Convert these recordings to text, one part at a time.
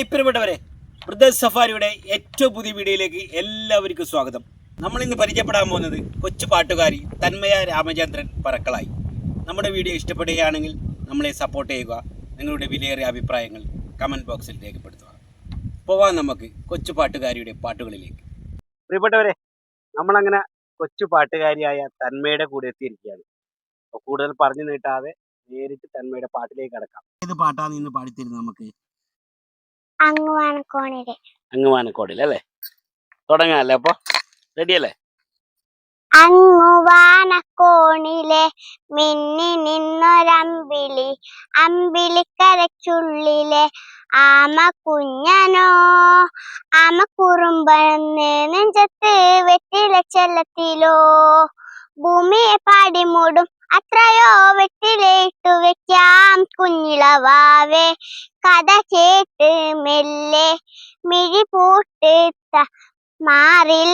Hi പ്രിയപ്പെട്ടവരെ brothers സഫാരിയുടെ ഏറ്റവും പുതിയ വീഡിയോയിലേക്ക് എല്ലാവർക്കും സ്വാഗതം. നമ്മൾ ഇന്ന് പരിചയപ്പെടാൻ പോകുന്നത് കൊച്ചു പാട്ടുകാരി തന്മയ രാമചന്ദ്രൻ പറക്കളായി. നമ്മുടെ വീഡിയോ ഇഷ്ടപ്പെടുകയാണെങ്കിൽ നമ്മളെ സപ്പോർട്ട് ചെയ്യുക നിങ്ങളുടെ വിലയേറിയ അഭിപ്രായങ്ങൾ കമന്റ് ബോക്സിൽ രേഖപ്പെടുത്തുക. പോവാൻ നമുക്ക് കൊച്ചു പാട്ടുകാരിയുടെ പാട്ടുകളിലേക്ക്. പ്രിയപ്പെട്ടവരെ നമ്മളങ്ങനെ കൊച്ചു പാട്ടുകാരിയായ തന്മയുടെ കൂടെ എത്തിയിരിക്കുകയാണ്. കൂടുതൽ പറഞ്ഞു നീട്ടാതെ നേരിട്ട് തന്മയുടെ പാട്ടിലേക്ക് കടക്കാം. ഏത് പാട്ടാണ് ഇന്ന് പാടിത്തരുന്നത് നമുക്ക്? അങ്ങുവാനക്കോണിൽ. അങ്ങുവാനക്കോടിൽ അല്ലേ? തുടങ്ങാല്ലേ അപ്പൊ? റെഡി അല്ലേ അങ്ങുവാനക്കോണിലെ മിന്നി നിന്നൊരമ്പിളി അമ്പിളിക്കരച്ചുള്ളിലെ ആമ കുഞ്ഞനോ ആമ കുറുമ്പന്ന് നെഞ്ചത്ത് വെറ്റില ചെല്ലത്തിലോ ഭൂമിയെ പാടി മൂടും അത്രയോ വെട്ടിലേട്ടു വെക്കാം കുഞ്ഞിളവാവേ. കഥ കേട്ട് മെല്ലെ മിഴി പൂട്ട് ത- മാറിൽ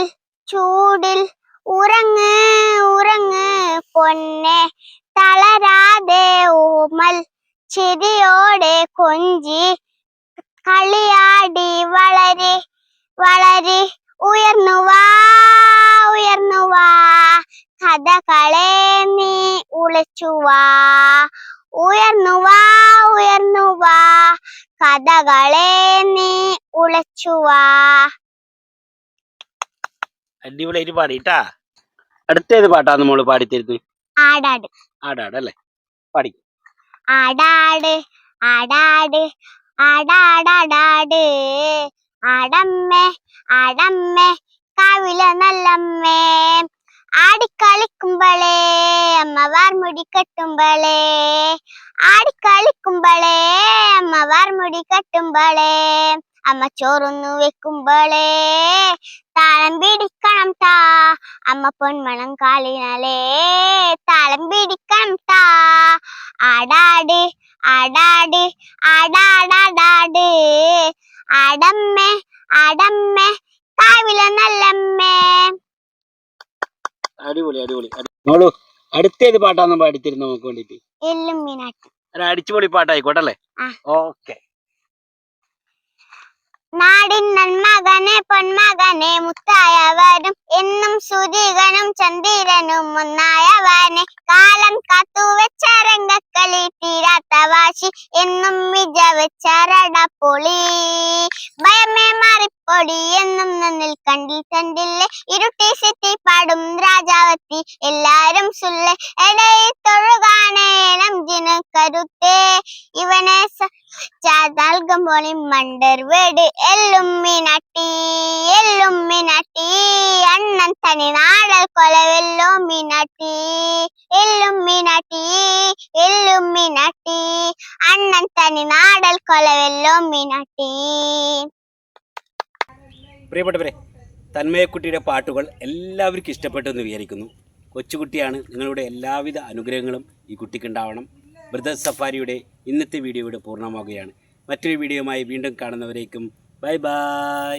ചൂടിൽ ഉറങ്ങ് ഉറങ്ങ് പൊന്നെ തളരാതെ ഊമൽ ചിരിയോടെ കൊഞ്ചി കളിയാടി വളരെ വളരെ ഉയർന്നു വാ ഉയർന്നു വാ. കഥകളെ നീ ഉളച്ചു വാ. ഉയർന്നു വാ ഉയർന്നു വാ. കഥകളെ നീ ഉളച്ചു വാ. അടിപൊളിയായിട്ട് പാടിട്ടാ അടുത്തേത് പാട്ടാണ് മോൾ പാടിത്തരുന്നത് ആടാട്. ആടാടല്ലേ? പാടി. ആടാട് ആടാട് ആടാടാടാട്. ആടമ്മേ ആടമ്മേ കാവില നല്ലമ്മേ. ആടിക്കളിക്കുമ്പളേ അമ്മ മുടി കെട്ടുമ്പളേ. ആടിക്കളിക്കുമ്പളേ അമ്മവാർ മുടി കെട്ടുമ്പളേ. അമ്മ ചോറൊന്നു വെക്കുമ്പളേ താളം പിടിക്കണം താ അമ്മ പൊന്മണം കാളിനാലേ താളം പിടിക്കണം താ ആടാട് ആടാട് ആടാടാടാട്. ആടമ്മേ ആടമ്മേ കാവില നല്ലമ്മേ. അടിപൊളി അടിപൊളി. നോളൂ അടുത്ത അടുത്തേത് പാട്ടാന്ന് പാടിത്തരുന്നത് നമുക്ക് വേണ്ടിട്ട്. ഒരു അടിച്ചുപൊളി പാട്ടായിക്കോട്ടെ അല്ലേ ആ. ഓക്കെ. നാടിൻ നന്മകനെ പൊന്മകനെ മുത്തായവരും എന്നും സൂര്യകനും ചന്ദ്രനും ഒന്നായവനെ. കാലം കാത്തുവെച്ച രംഗക്കളി തീരാത്ത വാശി എന്നും വിജ വെച്ചരട പൊളി. ഭയമേ മാറിപ്പൊടി എന്നും നന്നിൽ കണ്ടിൽ തണ്ടില്ലേ. ഇരുട്ടി സിറ്റി പാടും രാജാവത്തി. എല്ലാരും സുല്ലെ എടയിൽ തൊഴുകാനേ ജിന കരുത്തേ. ഇവനെ നൽകുമ്പോൾ മണ്ടർ വീട്. എല്ലുമ്മിനട്ടി എല്ലുമ്മിനട്ടി അണ്ണൻ തനി നാടൽ കൊലവെല്ലുമ്മിനട്ടി എല്ലുമ്മിനട്ടി എല്ലുമ്മിനട്ടി അണ്ണൻ തനി നാടൽ കൊലവെല്ലുമ്മിനട്ടി പ്രിയപ്പെട്ടവരെ തന്മയക്കുട്ടിയുടെ പാട്ടുകൾ എല്ലാവർക്കും ഇഷ്ടപ്പെട്ടെന്ന് വിചാരിക്കുന്നു. കൊച്ചുകുട്ടിയാണ്. നിങ്ങളുടെ എല്ലാവിധ അനുഗ്രഹങ്ങളും ഈ കുട്ടിക്ക് ഉണ്ടാവണം. ബ്രദർ സഫാരിയുടെ ഇന്നത്തെ വീഡിയോ ഇവിടെ പൂർണമാവുകയാണ്. മറ്റൊരു വീഡിയോയുമായി വീണ്ടും കാണുന്നവരേക്കും ബൈ ബൈ.